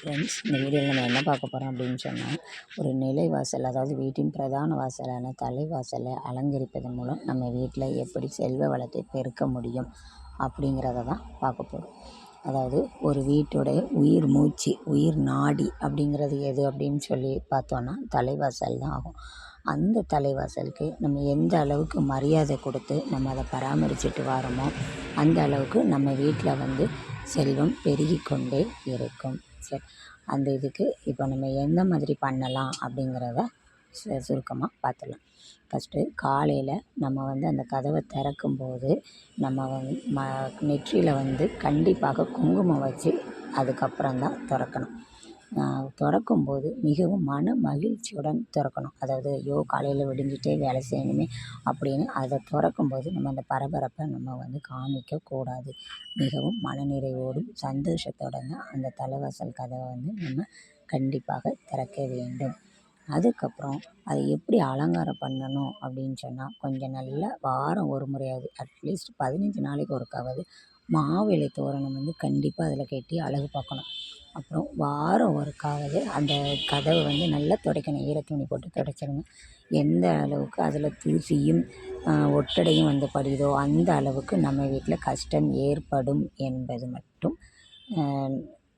Friends இந்த வீடியோவில் நம்ம என்ன பார்க்க போகிறோம் அப்படின்னு சொன்னால் ஒரு நிலைவாசல் அதாவது வீட்டின் பிரதான வாசலான தலைவாசலை அலங்கரிப்பதன் மூலம் நம்ம வீட்டில் எப்படி செல்வ வளத்தை பெருக்க முடியும் அப்படிங்கிறத தான் பார்க்க போகிறோம் அதாவது ஒரு வீட்டுடைய உயிர் மூச்சு உயிர் நாடி அப்படிங்கிறது எது அப்படின்னு சொல்லி பார்த்தோன்னா தலைவாசல் தான் ஆகும். அந்த தலைவாசலுக்கு நம்ம எந்த அளவுக்கு மரியாதை கொடுத்து நம்ம அதை பராமரிச்சுட்டு வரோமோ அந்த அளவுக்கு நம்ம வீட்டில் வந்து செல்வம் பெருகி கொண்டே இருக்கும். சரி அந்த இதுக்கு இப்போ நம்ம எந்த மாதிரி பண்ணலாம் அப்படிங்கிறத சு சுருக்கமாக பார்த்துடலாம். ஃபஸ்ட்டு காலையில் நம்ம வந்து அந்த கதவை திறக்கும்போது நம்ம வந்து ம நெற்றியில் வந்து கண்டிப்பாக குங்குமம் வச்சு அதுக்கப்புறம் தான் திறக்கணும். திறக்கும்போது மிகவும் மன மகிழ்ச்சியுடன் திறக்கணும். அதாவது ஐயோ காலையில் விடிஞ்சிட்டே வேலை செய்யணுமே அப்படின்னு அதை திறக்கும்போது நம்ம அந்த பரபரப்பை நம்ம வந்து காமிக்கக்கூடாது. மிகவும் மனநிறைவோடும் சந்தோஷத்தோடு தான் அந்த தலைவாசல் கதவை வந்து நம்ம கண்டிப்பாக திறக்க வேண்டும். அதுக்கப்புறம் அதை எப்படி அலங்காரம் பண்ணணும் அப்படின்னு சொன்னால் கொஞ்சம் நல்லா வாரம் ஒரு முறையாவது அட்லீஸ்ட் பதினஞ்சு நாளைக்கு ஒருக்காவது மாவிலை தோரணம் வந்து கண்டிப்பாக அதில் கட்டி அழகு பார்க்கணும். அப்புறம் வாரம் ஒருக்காவது அந்த கதவை வந்து நல்லா துடைக்கணும். ஈர துணி போட்டு துடைச்சிருங்க எந்த அளவுக்கு அதில் தூசியும் ஒட்டடையும் வந்து படுதோ அந்த அளவுக்கு நம்ம வீட்டில் கஷ்டம் ஏற்படும் என்பது மட்டும்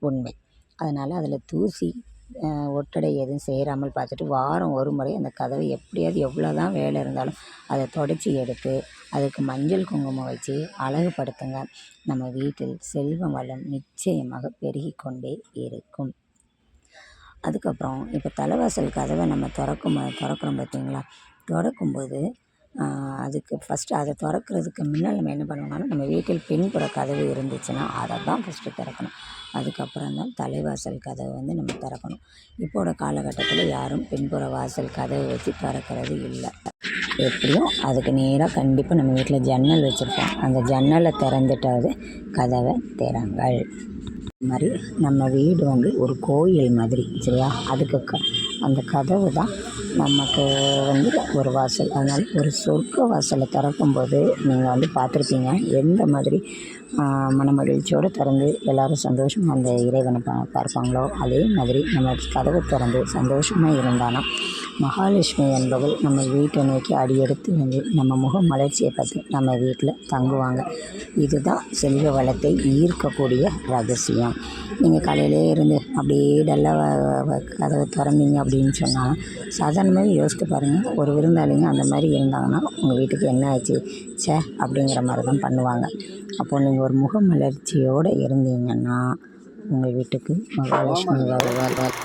உண்மை. அதனால் அதில் தூசி ஒட்டடை எதுவும் சேராமல் பார்த்துட்டு வாரம் ஒரு முறை அந்த கதவை எப்படியாவது எவ்வளோ தான் வேலை இருந்தாலும் அதை தொடச்சி எடுத்து அதுக்கு மஞ்சள் குங்குமம் வச்சு அழகுபடுத்துங்க. நம்ம வீட்டில் செல்வம் வளம் நிச்சயமாக பெருகி கொண்டே இருக்கும். அதுக்கப்புறம் இப்போ தலைவாசல் கதவை நம்ம திறக்கும் திறக்கிறோம் பார்த்தீங்களா? திறக்கும்போது அதுக்கு ஃபஸ்ட்டு அதை திறக்கறதுக்கு முன்னால் நம்ம என்ன பண்ணணும்னா நம்ம வீட்டில் பின்புற கதவு இருந்துச்சுன்னா அதை தான் ஃபஸ்ட்டு திறக்கணும். அதுக்கப்புறம் தான் தலைவாசல் கதவை வந்து நம்ம திறக்கணும். இப்போட காலகட்டத்தில் யாரும் பின்புற வாசல் கதவை வச்சு திறக்கிறது இல்லை. எப்படியும் அதுக்கு நேராக கண்டிப்பாக நம்ம வீட்டில் ஜன்னல் வச்சுருப்போம். அந்த ஜன்னலை திறந்துட்டாவது கதவை திறங்கள். மாதிரி நம்ம வீடு வந்து ஒரு கோயில் மாதிரி சரியா? அதுக்கு க அந்த கதவு தான் நமக்கு வந்து ஒரு வாசல். அதனால் ஒரு சொர்க்க வாசலை திறக்கும்போது நீங்கள் வந்து பார்த்துருப்பீங்க. எந்த மாதிரி மனமகிழ்ச்சியோடு திறந்து எல்லோரும் சந்தோஷமாக அந்த இறைவனை பா பார்ப்பாங்களோ அதே மாதிரி நம்ம கதவை திறந்து சந்தோஷமாக இருந்தாலும் மகாலட்சுமி என்பவள் நம்ம வீட்டை நோக்கி அடியெடுத்து வந்து நம்ம முக மலர்ச்சியை பார்த்து நம்ம வீட்டில் தங்குவாங்க. இதுதான் செல்வ வளத்தை ஈர்க்கக்கூடிய ரகசியம். நீங்கள் காலையிலே இருந்து அப்படியே டல்லாக கதவை திறந்தீங்க அப்படின்னு சொன்னால் சாதாரணமாகவே யோசித்து பாருங்கள் ஒரு விருந்தாளிங்க அந்த மாதிரி இருந்தாங்கன்னா உங்கள் வீட்டுக்கு என்ன ஆச்சு? சே அப்படிங்கிற மாதிரி தான் பண்ணுவாங்க. அப்போது நீங்கள் ஒரு முகமலர்ச்சியோடு இருந்தீங்கன்னா உங்கள் வீட்டுக்கு மகாலட்சுமி வருவாள்